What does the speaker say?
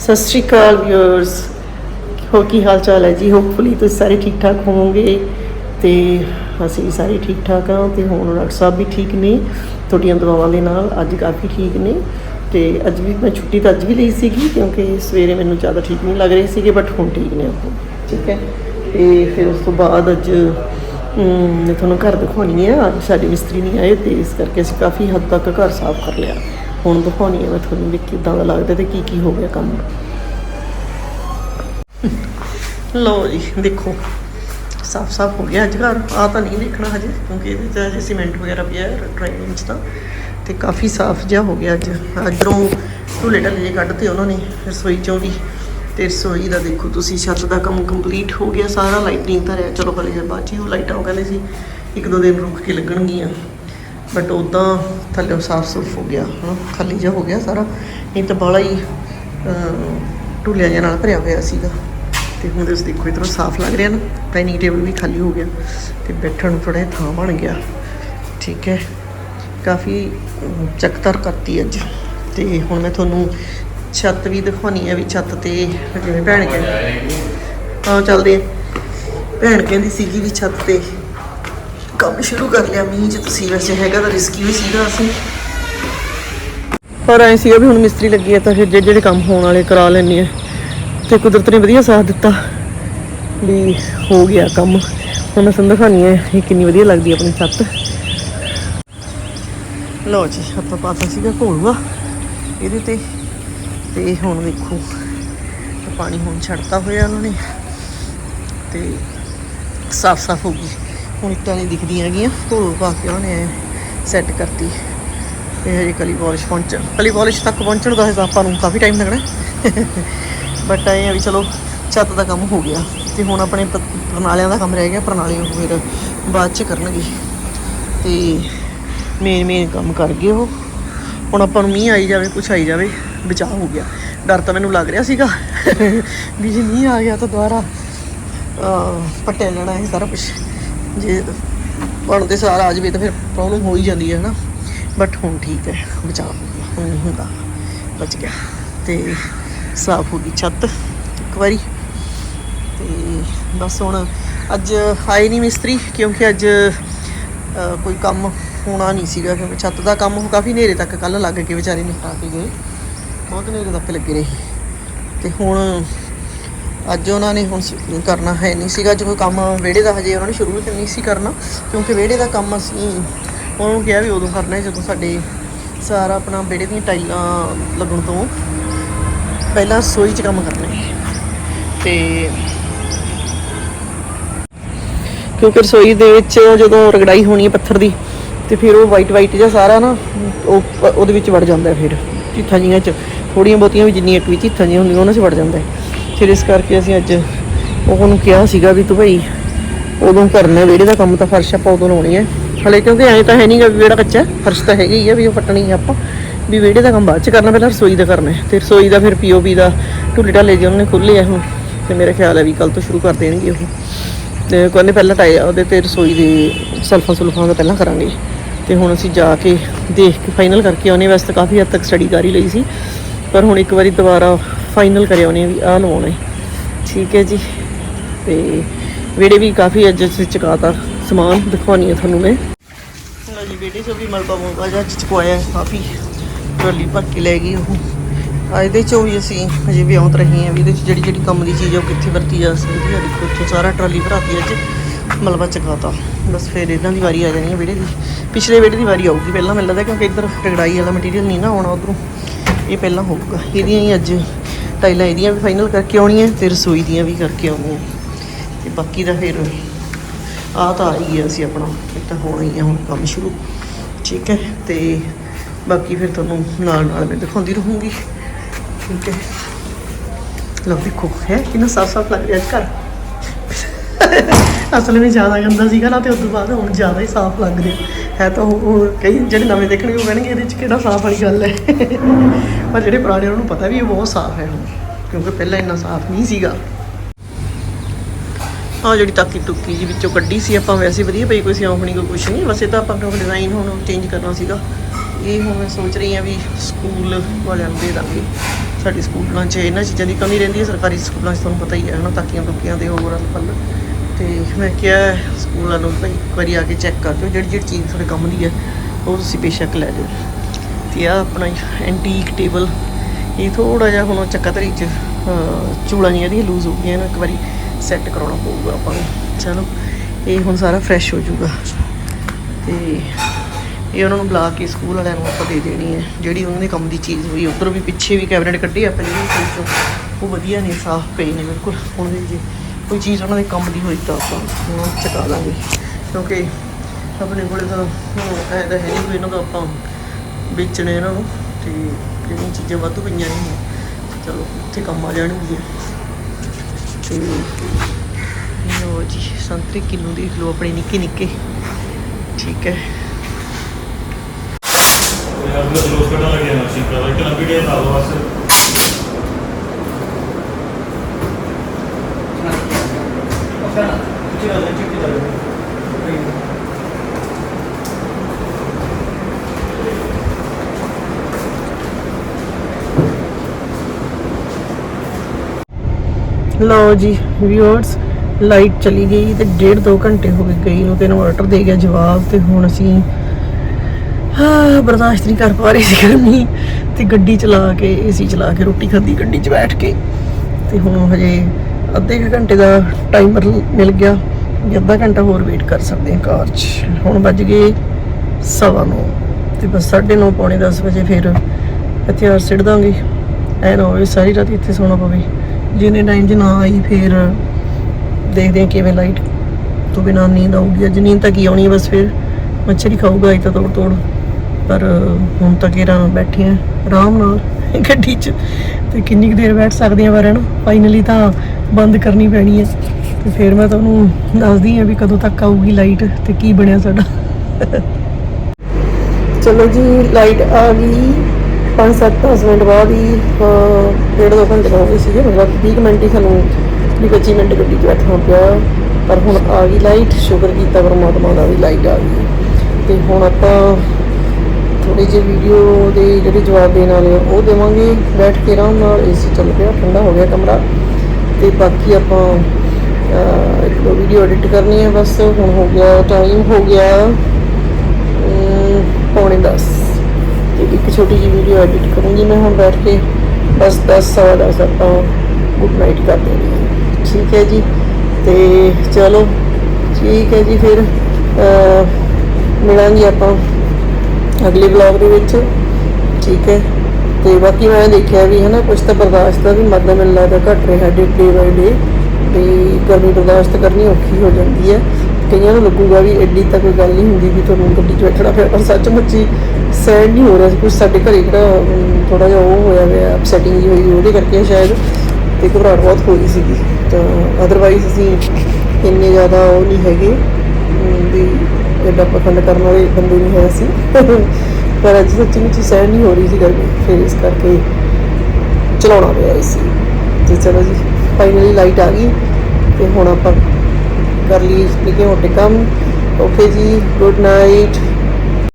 ਸਤਿ ਸ਼੍ਰੀ ਅਕਾਲ ਵਿਊਅਰਸ ਹੋ ਕੀ ਹਾਲ ਚਾਲ ਹੈ ਜੀ? ਹੋਪਫੁਲੀ ਤੁਸੀਂ ਸਾਰੇ ਠੀਕ ਠਾਕ ਹੋਵੋਗੇ ਤੇ ਅਸੀਂ ਸਾਰੇ ਠੀਕ ਠਾਕ ਹਾਂ ਤੇ ਹੁਣ ਡਾਕਟਰ ਸਾਹਿਬ ਵੀ ਠੀਕ ਨੇ, ਤੁਹਾਡੀਆਂ ਦੁਆਵਾਂ ਦੇ ਨਾਲ ਅੱਜ ਕਾਫੀ ਠੀਕ ਨੇ ਤੇ ਅੱਜ ਵੀ ਮੈਂ ਛੁੱਟੀ ਤਾਂ ਅੱਜ ਵੀ ਲਈ ਸੀਗੀ ਕਿਉਂਕਿ ਸਵੇਰੇ ਮੈਨੂੰ ਜ਼ਿਆਦਾ ਠੀਕ ਨਹੀਂ ਲੱਗ ਰਹੀ ਸੀਗੇ ਬਟ ਹੁਣ ਠੀਕ ਨੇ ਉਹ। ਠੀਕ ਹੈ? ਤੇ ਫਿਰ ਉਸ ਤੋਂ ਬਾਅਦ ਅੱਜ ਮੈਂ ਤੁਹਾਨੂੰ ਘਰ ਦਿਖਾਉਣੀ ਹੈ ਅੱਜ ਸਾਡੇ ਮਿਸਤਰੀ ਨਹੀਂ ਆਏ ਤੇ ਇਸ ਕਰਕੇ ਅਸੀਂ ਕਾਫੀ ਹੱਦ ਤੱਕ ਘਰ ਸਾਫ਼ ਕਰ ਲਿਆ। ਹੁਣ ਦਿਖਾਉਣੀ ਹੈ, ਮੈਂ ਤੁਹਾਨੂੰ ਵੀ ਕਿਦਾਂ ਦਾ ਲੱਗਦਾ ਤੇ ਕੀ ਕੀ ਹੋ ਗਿਆ ਕੰਮ। ਲਓ ਜੀ, ਦੇਖੋ ਸਾਫ਼ ਸਾਫ਼ ਹੋ ਗਿਆ ਅੱਜ ਘਰ। ਆ ਤਾਂ ਨਹੀਂ ਦੇਖਣਾ ਹਜੇ, ਕਿਉਂਕਿ ਇਹਦੇ 'ਚ ਹਜੇ ਸੀਮੈਂਟ ਵਗੈਰਾ ਪਿਆ ਹੈ ਡਰਾਈਵਿੰਗ 'ਚ ਤਾਂ ਤੇ ਕਾਫੀ ਸਾਫ਼ ਜਿਹਾ ਹੋ ਗਿਆ ਅੱਜ। ਇੱਧਰੋਂ ਢੁੱਲੇ ਢੱਲੇ ਜਿਹੇ ਕੱਢਤੇ ਉਹਨਾਂ ਨੇ, ਰਸੋਈ 'ਚੋਂ ਵੀ। ਤੇ ਰਸੋਈ ਦਾ ਦੇਖੋ ਤੁਸੀਂ, ਛੱਤ ਦਾ ਕੰਮ ਕੰਪਲੀਟ ਹੋ ਗਿਆ ਸਾਰਾ। ਲਾਈਟਿੰਗ ਤਾਂ ਰਿਹਾ, ਚਲੋ ਹਲੇ ਬਾਅਦ 'ਚ ਉਹ ਲਾਈਟਾਂ ਉਹ ਕਹਿੰਦੇ ਸੀ ਇੱਕ ਦੋ ਦਿਨ ਰੁਕ ਕੇ ਲੱਗਣਗੀਆਂ। ਬਟ ਉਦਾਂ ਥੱਲੇ ਸਾਫ਼ ਸੁਫ ਹੋ ਗਿਆ ਹਾਂ ਖਾਲੀ ਜਿਹਾ ਹੋ ਗਿਆ ਸਾਰਾ। ਇਹ ਤਾਂ ਬਾਲਾ ਹੀ ਅਹ, ਜਿਹਾ ਨਾਲ ਭਰਿਆ ਹੋਇਆ ਸੀਗਾ। ਤੇ ਹੁਣ ਤੁਸੀਂ ਦੇਖੋ ਇਧਰੋਂ ਸਾਫ਼ ਲੱਗ ਰਿਹਾ ਨਾ। ਡਾਈਨਿੰਗ ਟੇਬਲ ਵੀ ਖਾਲੀ ਹੋ ਗਿਆ। ਤੇ ਬੈਠਣ ਨੂੰ ਥੋੜਾ ਜਿਹਾ ਥਾਂ ਬਣ ਗਿਆ। ਠੀਕ ਹੈ। ਕਾਫੀ ਅਮ, ਚੱਕਤਰ ਕਰਤੀ ਅੱਜ। ਤੇ ਹੁਣ ਮੈਂ ਤੁਹਾਨੂੰ ਛੱਤ ਵੀ ਦਿਖਾਉਣੀ ਹੈ ਵੀ ਛੱਤ ਤੇ ਜਿਵੇਂ ਭੈਣ ਕਹਿੰਦੀ ਹਾਂ ਚੱਲਦੇ ਭੈਣ ਕਹਿੰਦੀ ਸੀਗੀ ਵੀ ਛੱਤ ਤੇ ਕੰਮ ਸ਼ੁਰੂ ਕਰ ਲਿਆ, ਮੀਂਹ ਚ ਤੁਸੀਂ ਵੈਸੇ ਹੈਗਾ ਤਾਂ ਰਿਸਕੀ ਵੀ ਸੀਗਾ ਅਸੀਂ। ਪਰ ਐ ਸੀਗਾ ਵੀ ਹੁਣ ਮਿਸਤਰੀ ਲੱਗੀ ਹੈ ਤਾਂ ਫਿਰ ਜਿਹੜੇ ਜਿਹੜੇ ਕੰਮ ਹੋਣ ਵਾਲੇ ਕਰਾ ਲੈਣੀ ਹੈ ਤੇ ਕੁਦਰਤ ਨੇ ਵਧੀਆ ਸਾਥ ਦਿੱਤਾ ਵੀ ਹੋ ਗਿਆ ਕੰਮ। ਹੁਣ ਮੈਂ ਤੁਹਾਨੂੰ ਦਿਖਾਉਣੀ ਹੈ ਇਹ ਕਿੰਨੀ ਵਧੀਆ ਲੱਗਦੀ ਆਪਣੀ ਛੱਤ। ਲਓ ਜੀ, ਆਪਾਂ ਪਾਤਾ ਸੀਗਾ ਘੋਲੂਆ ਇਹਦੇ ਤੇ। ਤੇ ਹੁਣ ਦੇਖੋ, ਪਾਣੀ ਹੁਣ ਛੱਡਤਾ ਹੋਇਆ ਉਹਨਾਂ ਨੇ। ਤੇ ਸਾਫ਼ ਸਾਫ਼ ਹੋ ਗਈ। ਹੁਣ ਇੱਟਾਂ ਨਹੀਂ ਦਿਖਦੀਆਂ ਹੈਗੀਆਂ। ਘੋਲ ਪਾ ਕੇ ਉਹਨਾਂ ਨੇ ਸੈੱਟ ਕਰਤੀ। ਤੇ ਹਜੇ ਕਲੀ ਪਾਲਿਸ਼ ਪਹੁੰਚ ਕਲੀ ਪਾਲਿਸ਼ ਤੱਕ ਪਹੁੰਚਣ ਦਾ ਤਾਂ ਆਪਾਂ ਨੂੰ ਕਾਫੀ ਟਾਈਮ ਲੱਗਣਾ ਬਟ ਇਹ ਆ ਵੀ ਚਲੋ, ਛੱਤ ਦਾ ਕੰਮ ਹੋ ਗਿਆ। ਤੇ ਹੁਣ ਆਪਣੇ ਪ- ਪ੍ਰਣਾਲਿਆਂ ਦਾ ਕੰਮ ਰਹਿ ਗਿਆ। ਪ੍ਰਣਾਲੀ ਫਿਰ ਬਾਅਦ ਚ ਕਰਨਗੇ। ਤੇ ਮੇਨ ਮੇਨ ਕੰਮ ਕਰ ਗਏ ਉਹ। ਹੁਣ ਆਪਾਂ ਨੂੰ ਮੀਂਹ ਆਈ ਜਾਵੇ, ਕੁਛ ਆਈ ਜਾਵੇ, ਬਚਾਅ ਹੋ ਗਿਆ। ਡਰ ਤਾਂ ਮੈਨੂੰ ਲੱਗ ਰਿਹਾ ਸੀਗਾ। ਵੀ ਜੇ ਮੀਂਹ ਆ ਗਿਆ ਤਾਂ ਦੁਬਾਰਾ, ਅਹ ਪੱਟੇ ਲੈਣਾ ਹੈ ਸਾਰਾ ਕੁਝ ਜੇ ਬਣਦੇ ਸਾਰਾ ਆ ਜਾਵੇ ਤਾਂ ਫਿਰ ਪ੍ਰੋਬਲਮ ਹੋ ਹੀ ਜਾਂਦੀ ਹੈ ਨਾ ਬਟ ਹੁਣ ਠੀਕ ਹੈ ਬਚਾ ਹੋ ਗਿਆ, ਹੁਣ ਨਹੀਂ ਹੁੰਦਾ, ਬਚ ਗਿਆ। ਤੇ ਸਾਫ਼ ਹੋ ਗਈ ਛੱਤ ਇੱਕ ਵਾਰੀ। ਤੇ ਬਸ ਹੁਣ ਅੱਜ ਆਏ ਨਹੀਂ ਮਿਸਤਰੀ, ਕਿਉਂਕਿ ਅੱਜ ਕੋਈ ਕੰਮ ਹੋਣਾ ਨਹੀਂ ਸੀਗਾ, ਕਿਉਂਕਿ ਛੱਤ ਦਾ ਕੰਮ ਕਾਫੀ ਹਨੇਰੇ ਤੱਕ ਕੱਲ ਲੱਗ ਕੇ ਵਿਚਾਰੇ ਨਿਪਟਾ ਕੇ ਗਏ। ਬਹੁਤ ਹਨੇਰੇ ਤੱਕ ਲੱਗੇ ਰਹੇ। ਤੇ ਹੁਣ ਅੱਜ ਉਹਨਾਂ ਨੇ ਹੁਣ ਕਰਨਾ ਹੈ ਨਹੀਂ ਸੀਗਾ ਜੋ ਕੰਮ ਵਿਹੜੇ ਦਾ ਹਜੇ ਉਹਨਾਂ ਨੇ ਸ਼ੁਰੂ ਵੀ ਨਹੀਂ ਸੀ ਕਰਨਾ, ਕਿਉਂਕਿ ਵਿਹੜੇ ਦਾ ਕੰਮ ਅਸੀਂ ਉਹਨਾਂ ਨੂੰ ਕਿਹਾ ਵੀ ਉਦੋਂ ਕਰਨਾ ਹੈ, ਜਦੋਂ ਸਾਡੇ ਸਾਰਾ ਆਪਣਾ ਵਿਹੜੇ ਦੀਆਂ ਟਾਈਲਾਂ ਲੱਗਣ ਤੋਂ ਪਹਿਲਾਂ ਰਸੋਈ 'ਚ ਕੰਮ ਕਰਨਾ ਹੈ। ਤੇ ਕਿਉਂਕਿ ਰਸੋਈ ਦੇ ਵਿੱਚ ਜਦੋਂ ਰਗੜਾਈ ਹੋਣੀ ਹੈ ਪੱਥਰ ਦੀ, ਤੇ ਫਿਰ ਉਹ ਵਾਈਟ ਵਾਈਟ ਜਿਹਾ ਸਾਰਾ ਨਾ, ਉਹ ਉਹਦੇ ਵਿੱਚ ਵੜ ਜਾਂਦਾ ਫਿਰ, ਚਿੱਥਾਂ ਜੀਆਂ ਚ। ਥੋੜੀਆਂ ਬਹੁਤੀਆਂ ਵੀ ਜਿੰਨੀਆਂ ਕੁ ਵੀ ਚਿੱਥਾਂ ਜੀਆਂ ਹੁੰਦੀਆਂ, ਉਹਨਾਂ 'ਚ ਵੜ ਜਾਂਦਾ ਹੈ। ਫਿਰ ਇਸ ਕਰਕੇ ਅਸੀਂ ਅੱਜ ਉਹਨੂੰ ਕਿਹਾ ਸੀਗਾ ਵੀ ਤੂੰ ਭਾਈ ਉਦੋਂ ਕਰਨਾ, ਵਿਹੜੇ ਦਾ ਕੰਮ ਤਾਂ ਫਰਸ਼ ਆਪਾਂ ਉਦੋਂ ਲਾਉਣੀ ਹੈ। ਹਲੇ ਕਿਉਂਕਿ ਐਂ ਤਾਂ ਹੈ ਨਹੀਂਗਾ ਵੀ ਵਿਹੜਾ ਕੱਚਾ ਫਰਸ਼ ਤਾਂ ਹੈਗਾ ਹੀ ਆ ਵੀ ਉਹ ਪੱਟਣੀ ਹੈ ਆਪਾਂ। ਵੀ ਵਿਹੜੇ ਦਾ ਕੰਮ ਬਾਅਦ ਚ ਕਰਨਾ, ਪਹਿਲਾਂ ਰਸੋਈ ਦਾ ਕਰਨਾ ਹੈ। ਤੇ ਰਸੋਈ ਦਾ ਫਿਰ ਪੀਓਪੀ ਦਾ ਢੁੱਲੇ ਢਾਲੇ ਜਿਹੇ ਉਹਨੇ ਨੇ ਆ ਹੁਣ, ਤੇ ਮੇਰਾ ਖਿਆਲ ਹੈ ਵੀ ਕੱਲ ਤੋਂ ਸ਼ੁਰੂ ਕਰ ਦੇਣਗੇ ਉਹ। ਤੇ ਕਹਿੰਦੇ ਪਹਿਲਾਂ ਟਾਈ, ਉਹਦੇ ਤੇ ਰਸੋਈ ਦੇ ਸਲਫਾਂ ਸੁਲਫਾਂ ਦਾ ਪਹਿਲਾਂ ਕਰਾਂਗੇ। ਤੇ ਹੁਣ ਅਸੀਂ ਜਾ ਕੇ ਦੇਖ ਕੇ ਫਾਈਨਲ ਕਰਕੇ ਆਉਣੇ ਵੈਸੇ ਤਾਂ ਕਾਫੀ ਹੱਦ ਤੱਕ ਸਟੱਡੀ ਕਰ ਹੀ ਲਈ ਸੀ। ਪਰ ਹੁਣ ਇੱਕ ਵਾਰੀ ਦੁਬਾਰਾ ਫਾਈਨਲ ਕਰਿਆ ਆਉਣੇ ਵੀ, ਆਹ ਲਵਾਉਣਾ ਠੀਕ ਹੈ ਜੀ। ਤੇ ਵਿਹੜੇ ਵੀ ਕਾਫੀ ਅੱਜ ਅਸੀਂ ਚੁਕਾਤਾ। ਸਮਾਨ ਦਿਖਾਉਣੀ ਹੈ ਤੁਹਾਨੂੰ ਮੈਂ। ਲਓ ਜੀ, ਵਿਹੜੇ ਚੋਂ ਵੀ ਮਲਬਾ ਮੁਲਬਾ ਜਿਹਾ ਚੁਕਵਾਇਆ ਕਾਫੀ। ਟਰਾਲੀ ਭਰ ਕੇ ਲੈ ਗਈ ਉਹ। ਆ ਇਹਦੇ ਚੋਂ ਵੀ ਅਸੀਂ ਹਜੇ ਵੀ ਆਉਂਤ ਰਹੇ ਹਾਂ ਵੀ ਇਹਦੇ ਚ ਜਿਹੜੀ ਜਿਹੜੀ ਕੰਮ ਦੀ ਚੀਜ਼ ਆ ਉਹ ਕਿੱਥੇ ਵਰਤੀ ਜਾ ਸਕਦੀ ਹੈ ਦੇਖੋ, ਇੱਥੋਂ ਸਾਰਾ ਟਰਾਲੀ ਭਰਾਤੀ ਅੱਜ ਮਲਬਾ ਚਕਾਤਾ। ਬਸ ਫਿਰ ਇਹਨਾਂ ਦੀ ਵਾਰੀ ਆ ਜਾਣੀ ਹੈ ਵਿਹੜੇ ਦੀ। ਪਿਛਲੇ ਵਿਹੜੇ ਦੀ ਵਾਰੀ ਆਊਗੀ ਪਹਿਲਾਂ ਮੈਨੂੰ ਲੱਗਦਾ ਕਿਉਂਕਿ ਇੱਧਰ ਰਗੜਾਈ ਵਾਲਾ ਮਟੀਰੀਅਲ ਨਹੀਂ ਨਾ ਆਉਣਾ ਉਧਰੋਂ। ਇਹ ਪਹਿਲਾਂ ਹੋਊਗਾ। ਇਹਦੀਆਂ ਹੀ ਅੱਜ ਟਾਈਲਾਂ ਇਹਦੀਆਂ ਵੀ ਫਾਈਨਲ ਕਰਕੇ ਆਉਣੀਆਂ ਤੇ ਰਸੋਈ ਦੀਆਂ ਵੀ ਕਰਕੇ ਆਉਣੀਆਂ। ਤੇ ਬਾਕੀ ਦਾ ਫਿਰ ਆ ਤਾਂ ਆ ਹੀ ਗਿਆ ਸੀ ਆਪਣਾ, ਇਹ ਤਾਂ ਹੋਣਾ ਹੀ ਆ ਹੁਣ ਕੰਮ ਸ਼ੁਰੂ। ਠੀਕ ਹੈ, ਤੇ ਬਾਕੀ ਫਿਰ ਤੁਹਾਨੂੰ ਨਾਲ ਨਾਲ ਮੈਂ ਦਿਖਾਉਂਦੀ ਰਹੂੰਗੀ। ਠੀਕ ਹੈ। ਲਓ, ਦੇਖੋ, ਹੈ ਕਿੰਨਾ ਸਾਫ਼ ਸਾਫ਼ ਲੱਗ ਰਿਹਾ ਅੱਜ ਘਰ। ਅਸਲ ਵਿੱਚ ਜ਼ਿਆਦਾ ਗੰਦਾ ਸੀਗਾ ਨਾ ਤੇ ਉਸ ਤੋਂ ਬਾਅਦ ਹੁਣ ਜ਼ਿਆਦਾ ਹੀ ਸਾਫ਼ ਲੱਗ ਰਿਹਾ। ਹੈ ਤਾਂ ਉਹ ਉਹ ਕਈ ਜਿਹੜੇ ਨਵੇਂ ਦੇਖਣਗੇ ਉਹ ਕਹਿਣਗੇ ਇਹਦੇ ਚ ਕਿਹੜਾ ਸਾਫ਼ ਵਾਲੀ ਗੱਲ ਹੈ। ਪਰ ਜਿਹੜੇ ਪੁਰਾਣੇ ਉਹਨਾਂ ਨੂੰ ਪਤਾ ਵੀ ਇਹ ਬਹੁਤ ਸਾਫ਼ ਹੈ ਹੁਣ, ਕਿਉਂਕਿ ਪਹਿਲਾਂ ਇੰਨਾ ਸਾਫ਼ ਨਹੀਂ ਸੀਗਾ। ਆ ਜਿਹੜੀ ਤਾਕੀ ਟੁੱਕੀ ਜੀ ਵਿੱਚੋਂ ਕੱਢੀ ਸੀ ਆਪਾਂ, ਵੈਸੇ ਵਧੀਆ ਪਈ, ਕੋਈ ਸਿਆਉਂ ਨਹੀਂ ਕੋਈ ਕੁਛ ਨਹੀਂ, ਵੈਸੇ ਤਾਂ ਆਪਾਂ ਆਪਣਾ ਡਿਜ਼ਾਈਨ ਹੁਣ ਚੇਂਜ ਕਰਨਾ ਸੀਗਾ। ਇਹ ਹੁਣ ਮੈਂ ਸੋਚ ਰਹੀ ਹਾਂ ਵੀ ਸਕੂਲ ਵਾਲਿਆਂ ਨੂੰ ਦੇ ਦਾਂਗੇ। ਸਾਡੇ ਸਕੂਲਾਂ 'ਚ ਇਹਨਾਂ ਚੀਜ਼ਾਂ ਦੀ ਕਮੀ ਰਹਿੰਦੀ ਹੈ, ਸਰਕਾਰੀ ਸਕੂਲਾਂ 'ਚ ਤੁਹਾਨੂੰ ਪਤਾ ਹੀ ਹੈ ਨਾ ਤਾਕੀਆਂ ਤੁਕੀਆਂ ਦੇ ਹੋਰ ਪੱਲ ਤੇ ਮੈਂ ਕਿਹਾ ਸਕੂਲਾਂ ਨੂੰ ਭਾਈ ਇੱਕ ਵਾਰੀ ਆ ਕੇ ਚੈੱਕ ਕਰ ਦਿਓ ਜਿਹੜੀ ਜਿਹੜੀ ਚੀਜ਼ ਤੁਹਾਡੇ ਕੰਮ ਦੀ ਹੈ ਉਹ ਤੁਸੀਂ ਬੇਸ਼ੱਕ ਲੈ ਲਿਓ ਤੇ ਆ ਆਪਣਾ ਐਂਟੀਕ ਟੇਬਲ ਇਹ ਥੋੜਾ ਜਿਹਾ ਹੁਣ ਚੱਕਾ ਧਰੀ 'ਚ ਅਹ, ਚੂੜਾਂ ਜਿਹੀਆਂ ਇਹਦੀਆਂ ਲੂਜ਼ ਹੋ ਗਈਆਂ ਨਾ ਇੱਕ ਵਾਰੀ ਸੈੱਟ ਕਰਾਉਣਾ ਪਊਗਾ ਆਪਾਂ ਨੂੰ। ਚਲੋ ਇਹ ਹੁਣ ਸਾਰਾ ਫਰੈਸ਼ ਹੋ ਜਾਊਗਾ। ਤੇ ਇਹ ਉਹਨਾਂ ਨੂੰ ਬੁਲਾ ਕੇ ਸਕੂਲ ਵਾਲਿਆਂ ਨੂੰ ਆਪਾਂ ਦੇ ਦੇਣੀ ਹੈ। ਜਿਹੜੀ ਉਹਨਾਂ ਦੇ ਕੰਮ ਦੀ ਚੀਜ਼ ਹੋਈ ਉਧਰ ਵੀ ਪਿੱਛੇ ਵੀ ਕੈਬਨਿਟ ਕੱਢੀ ਆਪਾਂ ਜਿਹੜੀ ਰਸੋਈ ਚੋਂ ਉਹ ਵਧੀਆ ਨੇ ਸਾਫ਼ ਪਏ ਨੇ ਬਿਲਕੁਲ। ਹੁਣ ਵੀ ਜੇ ਕੋਈ ਚੀਜ਼ ਉਹਨਾਂ ਦੇ ਕੰਮ ਦੀ ਹੋਈ ਤਾਂ ਆਪਾਂ ਉਹਨਾਂ ਨੂੰ ਚਕਾ ਲਾਂਗੇ। ਕਿਉਂਕਿ ਆਪਣੇ ਕੋਲੇ ਤਾਂ ਹੁਣ ਐ ਤਾਂ ਹੈ ਨਹੀਂ ਕੋਈ ਇਹਨਾਂ ਦਾ ਆਪਾਂ ਵੇਚਣੇ ਇਹਨਾਂ ਨੂੰ ਤੇ ਜਿਹੜੀਆਂ ਚੀਜ਼ਾਂ ਵਾਧੂ ਪਈਆਂ ਨੇ ਚਲੋ, ਉੱਥੇ ਕੰਮ ਆ ਜਾਣਗੀਆਂ। ਤੇ ਲੋ ਜੀ, ਸੰਤਰੇ ਕਿਲੋ ਦੇਖ ਲਓ ਆਪਣੇ ਨਿੱਕੇ ਨਿੱਕੇ। ਠੀਕ ਹੈ। ਯਾਰ ਉਹ ਲੋਸ ਕੱਢਣ ਲੱਗਿਆ। ਨਾ ਸੀ ਪਰ ਇੱਕ ਲੰਬੀ ਡੇ ਨਾਲ ਬਸ ਲਓ ਜੀ ਵਿਊਅਰਸ ਲਾਈਟ ਚਲੀ ਗਈ ਤੇ ਡੇਢ ਦੋ ਘੰਟੇ ਹੋ ਗਏ ਗਈ ਨੂੰ ਤੇ ਇਨਵਰਟਰ ਦੇ ਗਿਆ ਜਵਾਬ ਤੇ ਹੁਣ ਅਸੀਂ ਹਾਂ ਬਰਦਾਸ਼ਤ ਨਹੀਂ ਕਰ ਪਾ ਰਹੀ ਸੀ ਗਰਮੀ ਤੇ ਗੱਡੀ ਚਲਾ ਕੇ ਏਸੀ ਚਲਾ ਕੇ, ਰੋਟੀ ਖਾਧੀ ਗੱਡੀ 'ਚ ਬੈਠ ਕੇ। ਤੇ ਹੁਣ ਹਜੇ ਅੱਧੇ ਕੁ ਘੰਟੇ ਦਾ ਟਾਈਮਰ ਮਿਲ ਗਿਆ, ਵੀ ਅੱਧਾ ਘੰਟਾ ਹੋਰ ਵੇਟ ਕਰ ਸਕਦੇ ਹਾਂ ਕਾਰ 'ਚ। ਹੁਣ ਵੱਜ ਗਏ ਸਵਾ ਨੌ ਤੇ ਬਸ 9:30 ਪੌਣੇ 10 ਵਜੇ ਫਿਰ ਹਥਿਆਰ ਸਿੱਟ ਦਾਂਗੇ। ਐ ਨਾ ਹੋਵੇ, ਸਾਰੀ ਰਾਤ ਇੱਥੇ ਸੌਣਾ ਪਵੇ। ਜਿੰਨੇ ਟਾਈਮ 'ਚ ਨਾ ਆਈ, ਫਿਰ ਦੇਖਦੇ ਹਾਂ ਕਿਵੇਂ ਲਾਈਟ ਤੋਂ ਬਿਨਾਂ ਨੀਂਦ ਆਊਗੀ। ਅੱਜ ਨੀਂਦ ਤਾਂ ਕੀ ਆਉਣੀ ਹੈ ਬਸ ਫਿਰ ਮੱਛਰ ਹੀ ਖਾਊਗਾ ਇਹ ਤਾਂ ਤੋੜ ਤੋੜ ਪਰ ਹੁਣ ਤੱਕ ਇਹ ਰਾਂ ਬੈਠੇ ਆ, ਆਰਾਮ ਨਾਲ ਗੱਡੀ 'ਚ। ਤੇ ਕਿੰਨੀ ਕੁ ਦੇਰ ਬੈਠ ਸਕਦੇ ਆ, ਪਰ ਨਾ ਫਾਈਨਲੀ ਤਾਂ ਬੰਦ ਕਰਨੀ ਪੈਣੀ ਹੈ ਤੇ ਫਿਰ ਮੈਂ ਤੁਹਾਨੂੰ ਦੱਸਦੀ ਆ ਵੀ ਕਦੋਂ ਤੱਕ ਆਊਗੀ ਲਾਈਟ ਤੇ ਕੀ ਬਣਿਆ ਸਾਡਾ। ਚਲੋ ਜੀ ਲਾਈਟ ਆ ਗਈ। 5-7 ਮਿੰਟ ਬਾਅਦ ਹੀ ਡੇਢ ਦੋ ਘੰਟੇ ਹੋ ਗਏ ਸੀਗੇ, ਮਤਲਬ 20 ਕੁ ਮਿੰਟ ਹੀ ਸਾਨੂੰ ਵੀ 25 ਮਿੰਟ ਗੱਡੀ 'ਚ ਬੈਠਣਾ ਪਿਆ। ਪਰ ਹੁਣ ਆ ਗਈ ਲਾਈਟ, ਸ਼ੁਕਰ ਕੀਤਾ ਪਰਮਾਤਮਾ ਦਾ ਵੀ ਲਾਈਟ ਆ ਗਈ। ਤੇ ਹੁਣ ਆਪਾਂ ਥੋੜੀ ਜਿਹੀ ਵੀਡੀਓ ਦੇ ਜਿਹੜੇ ਜਵਾਬ ਦੇਣ ਵਾਲੇ ਆ, ਉਹ ਦੇਵਾਂਗੇ। ਬੈਠ ਕੇ ਆਰਾਮ ਨਾਲ ਏਸੀ ਚੱਲ ਪਿਆ, ਠੰਡਾ ਹੋ ਗਿਆ ਕਮਰਾ। ਤੇ ਬਾਕੀ ਆਪਾਂ ਇੱਕ ਦੋ ਵੀਡੀਓ ਐਡਿਟ ਕਰਨੀ ਹੈ ਬਸ। ਹੁਣ ਹੋ ਗਿਆ ਟਾਈਮ ਹੋ ਗਿਆ ਪੌਣੇ 10 ਤੇ ਇੱਕ ਛੋਟੀ ਜਿਹੀ ਵੀਡੀਓ ਐਡਿਟ ਕਰੂੰਗੀ ਮੈਂ ਹੁਣ ਬੈਠ ਕੇ। ਬਸ 10 ਸਵਾ 10 ਆਪਾਂ ਗੁੱਡ ਨਾਈਟ ਕਰ ਦੇਣੀ ਹੈ। ਠੀਕ ਹੈ ਜੀ? ਤੇ ਚਲੋ, ਠੀਕ ਹੈ ਜੀ ਫਿਰ ਮਿਲਾਂਗੇ ਆਪਾਂ ਅਗਲੇ ਵਲੌਗ ਦੇ ਵਿੱਚ। ਠੀਕ ਹੈ? ਤੇ ਬਾਕੀ ਮੈਂ ਦੇਖਿਆ ਵੀ ਹੈ ਨਾ ਕੁਝ ਤਾਂ ਬਰਦਾਸ਼ਤ ਦਾ ਵੀ ਮਰਦਾ ਮੈਨੂੰ ਲੱਗਦਾ ਘਟ ਰਿਹਾ ਡੇ ਡੇ ਬਾਈ ਡੇ ਵੀ ਗਰਮੀ ਬਰਦਾਸ਼ਤ ਕਰਨੀ ਔਖੀ ਹੋ ਜਾਂਦੀ ਹੈ। ਕਈਆਂ ਨੂੰ ਲੱਗੂਗਾ ਵੀ ਐਡੀ ਤਾਂ ਕੋਈ ਗੱਲ ਨਹੀਂ ਹੁੰਦੀ ਵੀ ਤੁਹਾਨੂੰ ਗੱਡੀ 'ਚ ਬੈਠਣਾ ਪਿਆ, ਪਰ ਸੱਚਮੁੱਚ ਹੀ ਸੈਡ ਨਹੀਂ ਹੋ ਰਿਹਾ ਸੀ। ਕੁਝ ਸਾਡੇ ਘਰੇ ਕਿਹੜਾ ਥੋੜਾ ਜਿਹਾ ਉਹ ਹੋਇਆ ਹੋਇਆ ਅਪਸੈਟਿੰਗ ਜੀ ਹੋਈ, ਉਹਦੇ ਕਰਕੇ ਸ਼ਾਇਦ ਤੇ ਘਬਰਾਹਟ ਬਹੁਤ ਹੋ ਹੋਈ ਸੀਗੀ। ਤਾਂ ਅਦਰਵਾਈਜ਼ ਅਸੀਂ ਇੰਨੇ ਜ਼ਿਆਦਾ ਉਹ ਨਹੀਂ ਹੈਗੇ ਵੀ ਐਡਾ ਪਸੰਦ ਕਰਨ ਵਾਲੇ ਬੰਦੇ ਨਹੀਂ ਹੈ ਅਸੀਂ। ਪਰ ਅੱਜ ਸੱਚੀ ਮੁੱਚੀ ਸਹਿਣ ਨਹੀਂ ਹੋ ਰਹੀ ਸੀ ਗਰਮੀ, ਫਿਰ ਇਸ ਕਰਕੇ ਚਲਾਉਣਾ ਪਿਆ ਏਸੀ ਤੇ ਚਲੋ ਜੀ ਫਾਈਨਲੀ ਲਾਈਟ ਆ ਗਈ, ਤੇ ਹੁਣ ਆਪਾਂ ਕਰ ਲਈ ਨਿੱਕੇ ਮੋਟੇ ਕੰਮ। ਓਕੇ ਜੀ ਗੁੱਡ ਨਾਈਟ